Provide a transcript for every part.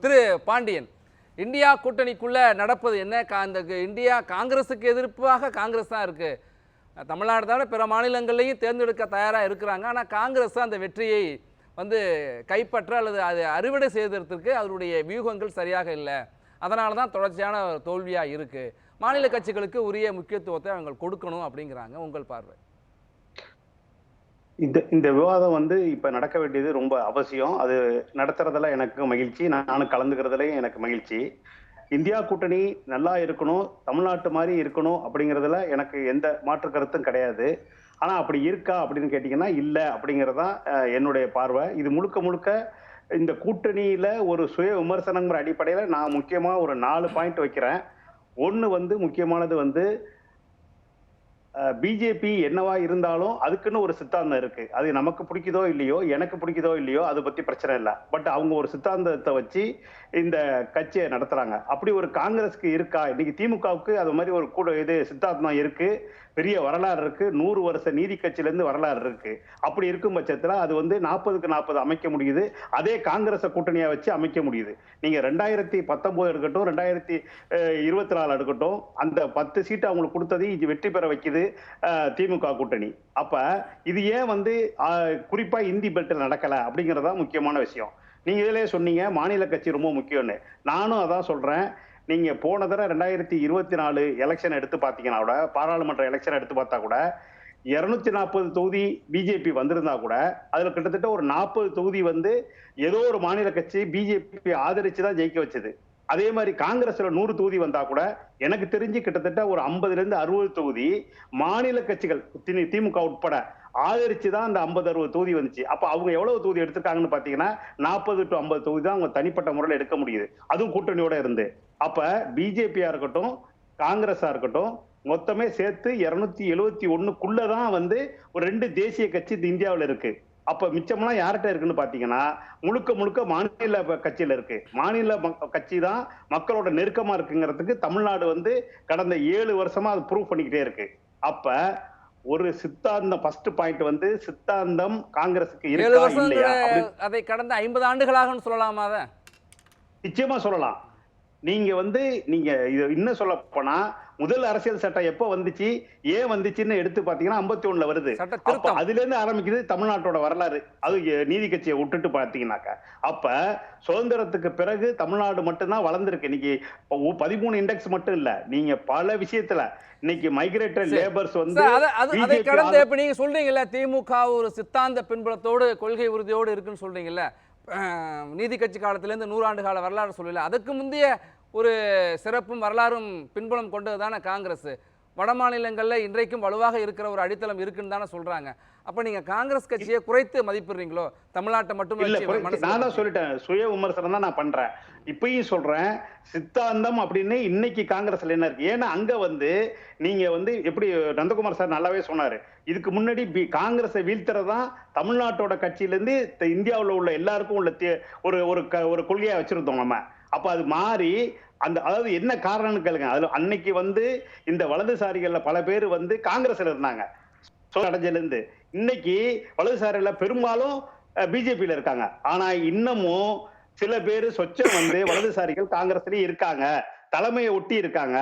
திரு Pandian India கூட்டணிக்குள்ளே நடப்பது என்ன? கா- இந்த க- இந்தியா காங்கிரஸுக்கு எதிர்ப்பாக காங்கிரஸ் தான் இருக்குது தமிழ்நாடு தவிர பிற மாநிலங்கள்லையும் தேர்ந்தெடுக்க தயாராக இருக்கிறாங்க. ஆனால் காங்கிரஸ் அந்த வெற்றியை வந்து கைப்பற்ற அல்லது அது அறுவடை செய்வதற்கு அதனுடைய வியூகங்கள் சரியாக இல்லை. அதனால தான் தொடர்ச்சியான தோல்வியாக இருக்குது மாநில கட்சிகளுக்கு உரிய முக்கியத்துவத்தை அவங்க கொடுக்கணும் அப்படிங்கிறாங்க உங்கள் பார்வை. இந்த இந்த விவாதம் வந்து இப்ப நடக்க வேண்டியது ரொம்ப அவசியம். அது நடத்துறதுல எனக்கு மகிழ்ச்சி. நானும் கலந்துக்கிறதுலயும் எனக்கு மகிழ்ச்சி. இந்தியா கூட்டணி நல்லா இருக்கணும். தமிழ்நாட்டு மாதிரி இருக்கணும் அப்படிங்கிறதுல எனக்கு எந்த மாற்று கருத்தும் கிடையாது. ஆனா அப்படி இருக்கா அப்படின்னு கேட்டீங்கன்னா இல்ல அப்படிங்கறதுதான் என்னுடைய பார்வை. இது முழுக்க முழுக்க இந்த கூட்டணியில ஒரு சுய விமர்சனங்கிற அடிப்படையில நான் முக்கியமா ஒரு நாலு பாயிண்ட் வைக்கிறேன். ஒன்று வந்து முக்கியமானது வந்து பிஜேபி என்னவா இருந்தாலும் அதுக்குன்னு ஒரு சித்தாந்தம் இருக்கு. அது நமக்கு பிடிக்குதோ இல்லையோ எனக்கு பிடிக்குதோ இல்லையோ அதை பத்தி பிரச்சனை இல்லை. பட் அவங்க ஒரு சித்தாந்தத்தை வச்சு இந்த கட்சியை நடத்துறாங்க. அப்படி ஒரு காங்கிரஸ்க்கு இருக்கா? இன்னைக்கு திமுகவுக்கு அது மாதிரி ஒரு கூட இது சித்தாந்தம் இருக்கு. பெரிய வரலாறு இருக்கு. நூறு வருஷ நீதி கட்சியில இருந்து வரலாறு இருக்கு. அப்படி இருக்கும் பட்சத்துல அது வந்து நாற்பதுக்கு நாற்பது அமைக்க முடியுது. அதே காங்கிரஸை கூட்டணியா வச்சு அமைக்க முடியுது. நீங்க ரெண்டாயிரத்தி பத்தொன்பது எடுக்கட்டும் ரெண்டாயிரத்தி இருபத்தி நாலு எடுக்கட்டும் அந்த பத்து சீட்டு அவங்களுக்கு கொடுத்தது வெற்றி பெற வைக்குது. அஹ், திமுக கூட்டணி. அப்ப இது ஏன் வந்து குறிப்பா இந்தி பெல்ட்ல நடக்கல அப்படிங்கறதா முக்கியமான விஷயம். நீங்க இதிலே சொன்னீங்க மாநில கட்சி ரொம்ப முக்கியம்னு. நானும் அதான் சொல்றேன். நீங்க போன தடவை ரெண்டாயிரத்தி இருபத்தி நாலு எலெக்ஷன் எடுத்து பார்த்தீங்கன்னா கூட பாராளுமன்ற எலெக்ஷன் எடுத்து பார்த்தா கூட இருநூத்தி நாற்பது தொகுதி பிஜேபி வந்திருந்தா கூட அதுல கிட்டத்தட்ட ஒரு நாற்பது தொகுதி வந்து ஏதோ ஒரு மாநில கட்சி பிஜேபி ஆதரிச்சு தான் ஜெயிக்க வச்சது. அதே மாதிரி காங்கிரஸ்ல நூறு தொகுதி வந்தா கூட எனக்கு தெரிஞ்சு கிட்டத்தட்ட ஒரு ஐம்பதுல இருந்து அறுபது தொகுதி மாநில கட்சிகள் தி- திமுக உட்பட ஆதரிச்சு தான் அந்த ஐம்பது அறுபது தொகுதி வந்துச்சு. அப்ப அவங்க எவ்வளவு தொகுதி எடுத்திருக்காங்கன்னு பாத்தீங்கன்னா நாற்பது டு ஐம்பது தொகுதி தான் அவங்க தனிப்பட்ட முறையில் எடுக்க முடியுது. அதுவும் கூட்டணியோட இருந்து. அப்ப பிஜேபியா இருக்கட்டும் காங்கிரஸா இருக்கட்டும் மொத்தமே சேர்த்து இருநூத்தி எழுவத்தி ஒண்ணுக்குள்ளதான் வந்து ஒரு ரெண்டு தேசிய கட்சி இந்தியாவில் இருக்கு. அப்ப மிச்சம்லாம் யார்கிட்ட இருக்குன்னு பாத்தீங்கன்னா முழுக்க முழுக்க மாநில கட்சியில இருக்கு. மாநில கட்சி தான் மக்களோட நெருக்கமா இருக்குங்கிறதுக்கு தமிழ்நாடு வந்து கடந்த ஏழு வருஷமா அது ப்ரூவ் பண்ணிக்கிட்டே இருக்கு. அப்ப ஒரு சித்தாந்தம் ஃபர்ஸ்ட் பாயிண்ட் வந்து சித்தாந்தம் காங்கிரஸுக்கு இருக்கா இல்லையா? அதை கடந்த ஐம்பது ஆண்டுகளாகன்னு சொல்லலாமா அதை? நிச்சயமா சொல்லலாம். நீங்க வந்து நீங்க இது இன்னும் சொல்ல போனா முதல் அரசியல் சட்டம் எப்ப வந்துச்சு? ஏன் வந்துச்சுன்னு எடுத்து பாத்தீங்கன்னா 51 ஒண்ணுல வருது அதுல இருந்து ஆரம்பிக்குது தமிழ்நாட்டோட வரலாறு. அது நீதி கட்சியை விட்டுட்டு பாத்தீங்கன்னாக்க அப்ப சுதந்திரத்துக்கு பிறகு தமிழ்நாடு மட்டும்தான் வளர்ந்துருக்கு. இன்னைக்கு பதிமூணு இண்டெக்ஸ் மட்டும் இல்ல. நீங்க பல விஷயத்துல இன்னைக்கு மைக்ரேட்டட். லேபர்ஸ் வந்து அது- கடந்து இப்ப நீங்க சொல்றீங்கல்ல திமுக ஒரு சித்தாந்த பின்புலத்தோடு கொள்கை உறுதியோடு இருக்குன்னு சொல்றீங்கல்ல. நீதி கட்சி காலத்திலேருந்து நூறாண்டு கால வரலாறு சொல்லல அதுக்கு முந்தைய ஒரு சிறப்பும் வரலாறும் பின்புலம் கொண்டது தானே காங்கிரஸ்? வட மாநிலங்களில் இன்றைக்கும் வலுவாக இருக்கிற ஒரு அடித்தளம் இருக்குன்னு தானே சொல்றாங்க. அப்ப நீங்க காங்கிரஸ் கட்சியை குறைத்து மதிப்பிடுறீங்களோ? தமிழ்நாட்டை மட்டும் நான் தான். சொல்லிட்டேன். சுய விமர்சனம் தான் நான் பண்றேன். இப்பயும் சொல்றேன் சித்தாந்தம் அப்படின்னு இன்னைக்கு காங்கிரஸ்ல என்ன இருக்கு. ஏன்னா அங்க வந்து நீங்க வந்து எப்படி நந்தகுமார் சார் நல்லாவே சொன்னாரு. இதுக்கு முன்னாடி பி- காங்கிரஸை வீழ்த்துறதா தமிழ்நாட்டோட கட்சியில இருந்து த- இந்தியாவுல உள்ள எல்லாருக்கும் உள்ள ஒரு ஒரு கொள்கையா வச்சிருந்தோம் நம்ம. அப்ப அது மாறி அந்த அதாவது என்ன காரணம்னு கேளுங்க. அதுல அன்னைக்கு வந்து இந்த வலதுசாரிகள்ல பல பேர் வந்து காங்கிரஸ்ல இருந்தாங்க. அடைஞ்சல இருந்து இன்னைக்கு வலதுசாரில பெரும்பாலும் பிஜேபியில இருக்காங்க. ஆனா இன்னமும் சில பேர் சொச்சம் வந்து வலதுசாரிகள் காங்கிரஸ்லயும் இருக்காங்க. தலைமையை ஒட்டி இருக்காங்க.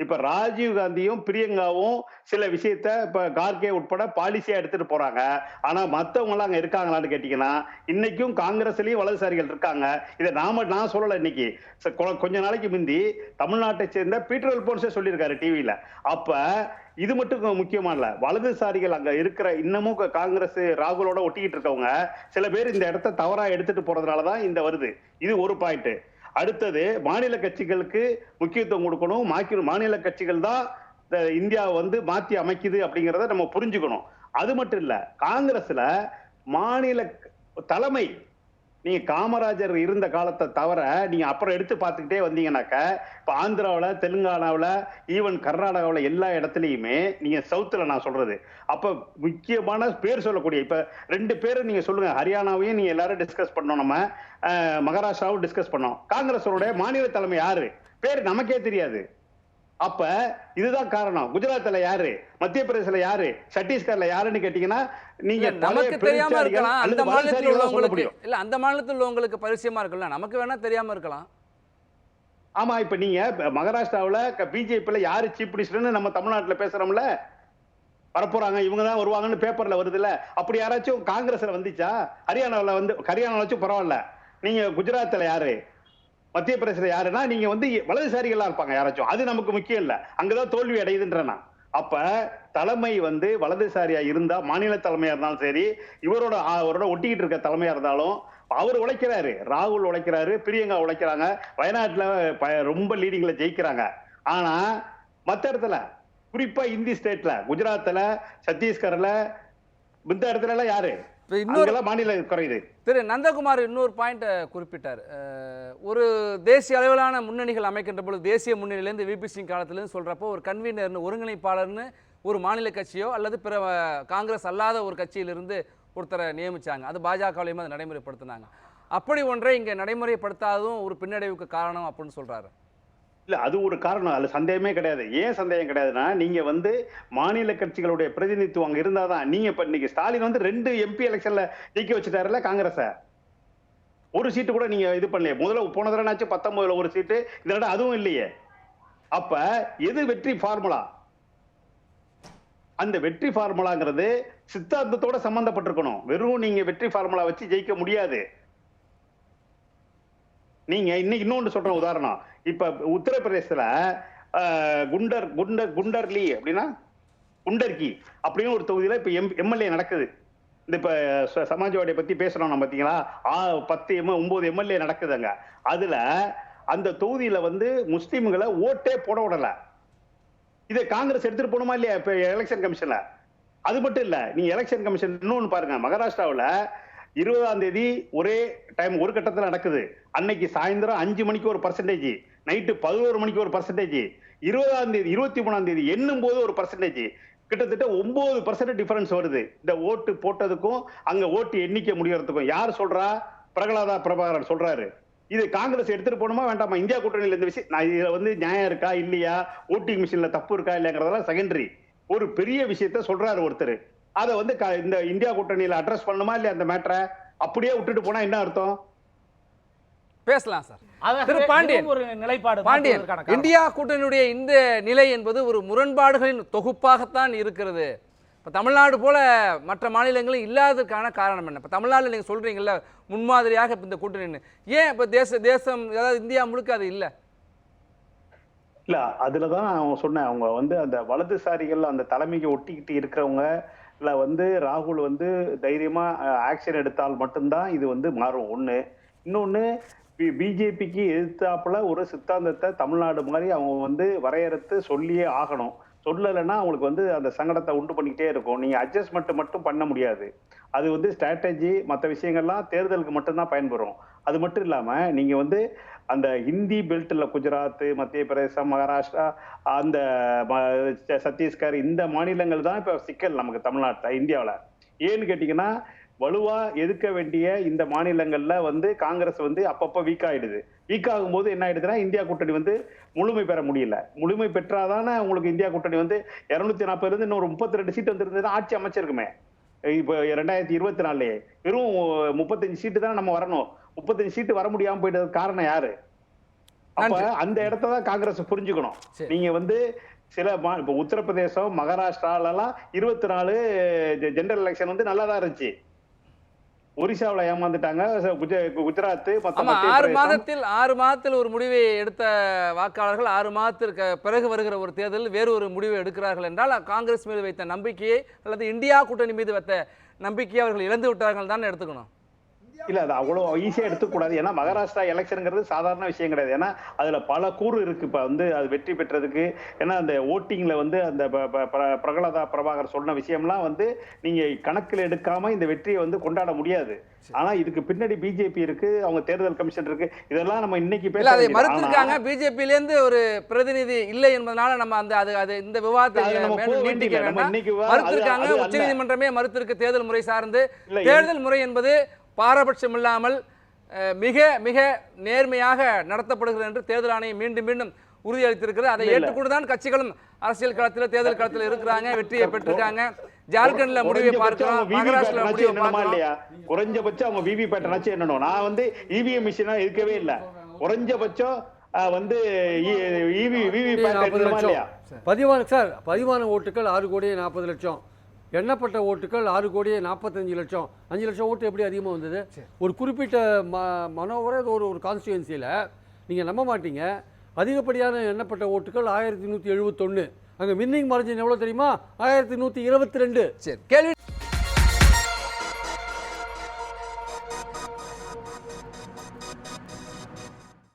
இப்ப ராஜீவ் காந்தியும் பிரியங்காவும் சில விஷயத்த இப்ப கார்கே உட்பட பாலிசியா எடுத்துட்டு போறாங்க. ஆனா மத்தவங்க எல்லாம் அங்க இருக்காங்களான்னு கேட்டீங்கன்னா இன்னைக்கும் காங்கிரஸ்லயும் வலதுசாரிகள் இருக்காங்க. இதை நாம நான் சொல்லல இன்னைக்கு. கொ- கொஞ்ச நாளைக்கு முந்தி தமிழ்நாட்டை சேர்ந்த பீட்டர் அல்போன்ஸே சொல்லியிருக்காரு டிவியில அப்ப இது மட்டும் முக்கியமா இல்ல வலதுசாரிகள் அங்க இருக்கிற இன்னமும் காங்கிரஸ் ராகுலோட ஒட்டிக்கிட்டு இருக்கவங்க சில பேர் இந்த இடத்த தவறா எடுத்துட்டு போறதுனாலதான் இந்த வருது. இது ஒரு பாயிண்ட் அடுத்தது மாநில கட்சிகளுக்கு முக்கியத்துவம் கொடுக்கணும். மாக்கி- மாநில கட்சிகள் தான் இந்த இந்தியாவை வந்து மாற்றி அமைக்குது அப்படிங்கிறத நம்ம புரிஞ்சுக்கணும். அது மட்டும் இல்லை காங்கிரஸ்ல மாநில தலைமை நீங்க காமராஜர் இருந்த காலத்தை தவிர நீங்க அப்புறம் எடுத்து பார்த்துக்கிட்டே வந்தீங்கன்னாக்க இப்போ ஆந்திராவில் தெலுங்கானாவில் ஈவன் கர்நாடகாவில் எல்லா இடத்துலையுமே நீங்க சவுத்துல நான் சொல்றது. அப்போ முக்கியமான பேர் சொல்லக்கூடிய இப்போ ரெண்டு பேரும் நீங்க சொல்லுங்க. ஹரியானாவையும் நீங்க எல்லாரும் டிஸ்கஸ் பண்ணோம். நம்ம மகாராஷ்டிராவும் டிஸ்கஸ் பண்ணோம். காங்கிரஸோட மாநில தலைமை யாரு? பேர் நமக்கே தெரியாது. அப்ப இதுதான் காரணம். குஜராத்ல யாரு? மத்திய பிரதேசல யாரு? சத்தீஸ்கர்ல யாருன்னு கேட்டீங்கன்னா நீங்க இல்ல, நமக்கு தெரியாம இருக்கலாம். அந்த மாநிலத்தில் உள்ளவங்களுக்கு இல்ல அந்த மாநிலத்தில் உள்ளவங்களுக்கு பரிச்சயமா இருக்குல்ல நமக்கு வேணா தெரியாம இருக்கலாம். ஆமா இப்ப நீங்க மகாராஷ்டிராவுல பிஜேபில யாரு சீஃப் மினிஸ்டர்னு நம்ம தமிழ்நாட்டுல பேசுறோம்ல? வரப்போறாங்க இவங்க தான் வருவாங்கன்னு பேப்பர்ல வருதுல்ல. அப்படி யாராச்சும் காங்கிரஸ்ல வந்துச்சா? ஹரியானாவுல வந்து ஹரியானால வச்சும் பரவாயில்ல. நீங்க குஜராத்ல யாரு? மத்திய பிரதேசல யாருன்னா நீங்க வந்து வலதுசாரிகளா இருப்பாங்க யாராச்சும். அது நமக்கு முக்கியம் இல்ல. அங்கதான் தோல்வி அடையுதுன்றனா அப்ப தலைமை வந்து வலதுசாரியா இருந்தா மாநில தலைமையா இருந்தாலும் சரி இவரோட அவரோட ஒட்டிக்கிட்டு இருக்க தலைமையா இருந்தாலும் அவர் உழைக்கிறாரு. ராகுல் உழைக்கிறாரு பிரியங்கா உழைக்கிறாங்க. வயநாட்டுல ப- ரொம்ப லீடிங்ல ஜெயிக்கிறாங்க. ஆனா மத்த இடத்துல குறிப்பா இந்தி ஸ்டேட்ல குஜராத்ல சத்தீஸ்கர்ல இந்த இடத்துல எல்லாம் யாரு? இன்னொரு மாநில குறையுது. திரு நந்தகுமார் இன்னொரு பாயிண்ட்டை குறிப்பிட்டார். ஒரு தேசிய அளவிலான முன்னணிகள் அமைக்கின்ற பொழுது தேசிய முன்னணியிலேருந்து விபி சிங் காலத்திலேருந்து சொல்கிறப்போ ஒரு கன்வீனர்னு ஒருங்கிணைப்பாளர்னு ஒரு மாநில கட்சியோ அல்லது பிற காங்கிரஸ் அல்லாத ஒரு கட்சியிலிருந்து ஒருத்தரை நியமிச்சாங்க. அது பாஜகவிலையும் அதை நடைமுறைப்படுத்தினாங்க. அப்படி ஒன்றை இங்கே நடைமுறைப்படுத்தாததும் ஒரு பின்னடைவுக்கு காரணம் அப்படின்னு சொல்றாரு. இல்ல அது ஒரு காரணம். அதுல சந்தேகமே கிடையாது. ஏன் சந்தேகம் கிடையாதுன்னா நீங்க வந்து மாநில கட்சிகளுடைய பிரதிநிதித்துவம் அங்க இருந்தாதான் நீங்க இப்ப இன்னைக்கு ஸ்டாலின் வந்து ரெண்டு எம்பி எலெக்ஷன்ல ஜெயிக்க வச்சுட்டாருல காங்கிரஸ? ஒரு சீட்டு கூட நீங்க இது பண்ணலையே. முதல்ல போன தடவைனாச்சும் பத்தொன்பதுல ஒரு சீட்டு. இந்த தடவை அதுவும் இல்லையே. அப்ப எது வெற்றி ஃபார்முலா அந்த வெற்றி ஃபார்முலாங்கிறது சித்தாந்தத்தோட சம்பந்தப்பட்டிருக்கணும். வெறும் நீங்க வெற்றி ஃபார்முலா வச்சு ஜெயிக்க முடியாது. நீங்க இன்னைக்கு இன்னொன்று சொல்றேன் உதாரணம். இப்ப உத்தரப்பிரதேசத்துல குண்டர் குண்டர் குண்டர்லி அப்படின்னா குண்டர்கி அப்படின்னு ஒரு தொகுதியில இப்ப எம் எம்எல்ஏ நடக்குது. இந்த இப்ப ச- சமாஜ்வாடியை பத்தி பேசுறோம் நம்ம பாத்தீங்களா? ஆ பத்து எம் ஒன்பது எம்எல்ஏ நடக்குது அங்க அதுல அந்த தொகுதியில வந்து முஸ்லீம்களை ஓட்டே போட விடல. இதை காங்கிரஸ் எடுத்துட்டு போகணுமா இல்லையா? இப்ப எலெக்ஷன் கமிஷன்ல அது மட்டும் இல்ல நீங்க எலெக்ஷன் கமிஷன் இன்னொன்னு பாருங்க. மகாராஷ்டிராவில் இருபதாம் தேதி ஒரே டைம் ஒரு கட்டத்தில் நடக்குது. அன்னைக்கு சாயந்தரம் அஞ்சு மணிக்கு ஒரு பர்சன்டேஜ் நைட்டு பதினோரு மணிக்கு ஒரு பர்சன்டேஜ் இருபதாம் தேதி இருபத்தி மூணாம் தேதி எண்ணும் போது ஒரு பர்சன்டேஜ் கிட்டத்தட்ட ஒன்பது பர்சன்ட் டிஃபரன்ஸ் வருது. இந்த ஓட்டு போட்டதுக்கும் அங்க ஓட்டு எண்ணிக்கை முடியறதுக்கும். யார் சொல்றா? பிரகலாதா பிரபாகரன் சொல்றாரு. இது காங்கிரஸ் எடுத்துட்டு போகணுமா வேண்டாமா? இந்தியா கூட்டணியில் இந்த விஷயம் நான் இதுல வந்து நியாயம் இருக்கா இல்லையா? ஓட்டிங் மிஷின்ல தப்பு இருக்கா இல்லைங்கிறதெல்லாம் செகண்டரி ஒரு பெரிய விஷயத்த சொல்றாரு ஒருத்தர். அதை வந்து க- இந்த இந்தியா கூட்டணியில அட்ரஸ் பண்ணணுமா இல்லையா அந்த மேட்டரை அப்படியே விட்டுட்டு போனா என்ன அர்த்தம்? பேசலாம் சார். திரு பாண்டியன். ஒரு நிலைப்பாடு பாண்டியன். இந்தியா கூட்டணியுடைய இந்த நிலை என்பது ஒரு முரண்பாடுகளின் தொகுப்பாகத்தான் இருக்கிறது. இப்போ தமிழ்நாடு போல மற்ற மாநிலங்களும் இல்லாததுக்கான காரணம் என்ன? இப்போ தமிழ்நாட்டில் நீங்கள் சொல்கிறீங்கல்ல முன்மாதிரியாக இப்போ இந்த கூட்டணின்னு ஏன் இப்போ தேச தேசம் அதாவது இந்தியா முழுக்க அது இல்லை? இல்ல அதுலதான் நான் சொன்னேன். அவங்க வந்து அந்த வலதுசாரிகள் அந்த தலைமைக்கு ஒட்டிக்கிட்டு இருக்கிறவங்க வந்து ராகுல் வந்து தைரியமா ஆக்ஷன் எடுத்தால் மட்டும்தான் இது வந்து மாறும். ஒண்ணு. இன்னொன்னு பிஜேபிக்கு எதிர்த்தாப்புல ஒரு சித்தாந்தத்தை தமிழ்நாடு மாதிரி அவங்க வந்து வரையறுத்து சொல்லியே ஆகணும். சொல்லலைன்னா அவங்களுக்கு வந்து அந்த சங்கடத்தை உண்டு பண்ணிக்கிட்டே இருக்கும். நீங்கள் அட்ஜஸ்ட்மெண்ட் மட்டும் பண்ண முடியாது. அது வந்து ஸ்ட்ராட்டஜி மற்ற விஷயங்கள்லாம் தேர்தலுக்கு மட்டும்தான் பயன்பெறும். அது மட்டும் இல்லாமல் நீங்கள் வந்து அந்த ஹிந்தி பெல்ட்டில் குஜராத் மத்திய பிரதேசம் மகாராஷ்டிரா அந்த ம- ச- சத்தீஸ்கர் இந்த மாநிலங்கள் தான் இப்போ சிக்கல் நமக்கு தமிழ்நாட்டில் இந்தியாவில். ஏன்னு கேட்டிங்கன்னா வலுவா எதிர்க்க வேண்டிய இந்த மாநிலங்கள்ல வந்து காங்கிரஸ் வந்து அப்பப்ப வீக் ஆயிடுது. வீக் ஆகும்போது என்ன ஆயிடுதுன்னா இந்தியா கூட்டணி வந்து முழுமை பெற முடியல. முழுமை பெற்றாதானே உங்களுக்கு இந்தியா கூட்டணி வந்து இருநூத்தி நாற்பதுல இருந்து இன்னொரு முப்பத்தி ரெண்டு சீட் வந்திருந்ததுன்னா ஆட்சி அமைச்சிருக்குமே. இப்போ ரெண்டாயிரத்தி இருபத்தி நாலுலயே. வெறும் முப்பத்தஞ்சு சீட்டு தான் நம்ம வரணும். முப்பத்தஞ்சு சீட்டு வர முடியாம போயிட்டதுக்கு காரணம் யாரு? அப்ப. அந்த இடத்த தான் காங்கிரஸ் புரிஞ்சுக்கணும். நீங்க வந்து சில மா- இப்ப உத்தரப்பிரதேசம் மகாராஷ்டிரால எல்லாம் இருபத்தி நாலு ஜெனரல் எலெக்ஷன் வந்து நல்லா தான் இருந்துச்சு. ஒரிசாவுல ஏமாந்துட்டாங்க. குஜராத் ஆறு மாதத்தில் ஆறு மாதத்தில் ஒரு முடிவை எடுத்த வாக்காளர்கள் ஆறு மாதத்திற்கு பிறகு வருகிற ஒரு தேர்தலில் வேறு ஒரு முடிவை எடுக்கிறார்கள் என்றால் காங்கிரஸ் மீது வைத்த நம்பிக்கையை அல்லது இந்தியா கூட்டணி மீது வைத்த நம்பிக்கையை அவர்கள் இழந்து விட்டார்கள் தான் எடுத்துக்கணும். இல்ல அது அவ்வளவு ஈஸியா எடுத்துக்கூடாது ஏன்னா மகாராஷ்டிரா எலெக்ஷனுங்கிறது சாதாரண விஷயம் கிடையாது. ஏன்னா அதுல பல கூறு இருக்கு. இப்ப வந்து அது வெற்றி பெற்றதுக்கு ஏன்னா அந்த ஓட்டிங்ல வந்து அந்த பிரகலாதா பிரபாகர் சொன்ன விஷயம்லாம் வந்து நீங்க கணக்கில் எடுக்காம இந்த வெற்றியை வந்து கொண்டாட முடியாது. ஆனா இதுக்கு பின்னாடி பிஜேபி இருக்கு அவங்க தேர்தல் கமிஷன் இருக்கு. இதெல்லாம் நம்ம இன்னைக்கு பேச. மறுத்திருக்காங்க. ஆனா, பிஜேபியிலேருந்து ஒரு பிரதிநிதி இல்லை என்பதனால நம்ம அந்த அது அது இந்த விவாதத்தை மறுத்திருக்காங்க. அல்ல. உச்சநீதிமன்றமே மறுத்திருக்கு தேர்தல் முறை சார்ந்து. தேர்தல் முறை என்பது பாரபட்சம் இல்லாமல் மிக மிக நேர்மையாக நடத்தப்படுகிறது என்று தேர்தல் ஆணையம் மீண்டும் மீண்டும் உறுதியளித்திருக்கிறது. அதை. ஏற்றுக்கொண்டு தான் கட்சிகளும் அரசியல் களத்தில் தேர்தல் களத்தில் இருக்கிறாங்க வெற்றியை பெற்றிருக்காங்க. ஜார்க்கண்ட்ல முடிவை குறைஞ்சபட்சம் பார்க்கிறோம் மகாராஷ்டிரா முடிவை பார்க்கிறோம் இல்லையா? குறைஞ்சபட்சம் அவங்க விவி பேட்டனாச்சும் என்னணும் நான் வந்து இவிஎம் மிஷினா இருக்கவே இல்ல. குறைஞ்சபட்சம் வந்து இல்லையா லட்சம். பதிவான சார் பதிவான ஓட்டுகள் ஆறு கோடியே நாற்பது லட்சம். எண்ணப்பட்ட ஓட்டுகள் ஆறு கோடியே நாற்பத்தஞ்சு லட்சம். அஞ்சு லட்சம் ஓட்டு எப்படி அதிகமாக வந்தது? ஒரு குறிப்பிட்ட ம மனோவர ஒரு ஒரு கான்ஸ்டியூன்சியில் நீங்கள் நம்ப மாட்டீங்க. அதிகப்படியான எண்ணப்பட்ட ஓட்டுகள் ஆயிரத்தி நூற்றி எழுபத்தொன்று அங்கே வின்னிங் மார்ஜின் எவ்வளோ தெரியுமா? ஆயிரத்தி நூற்றி இருபத்தி ரெண்டு. சரி. கேள்வி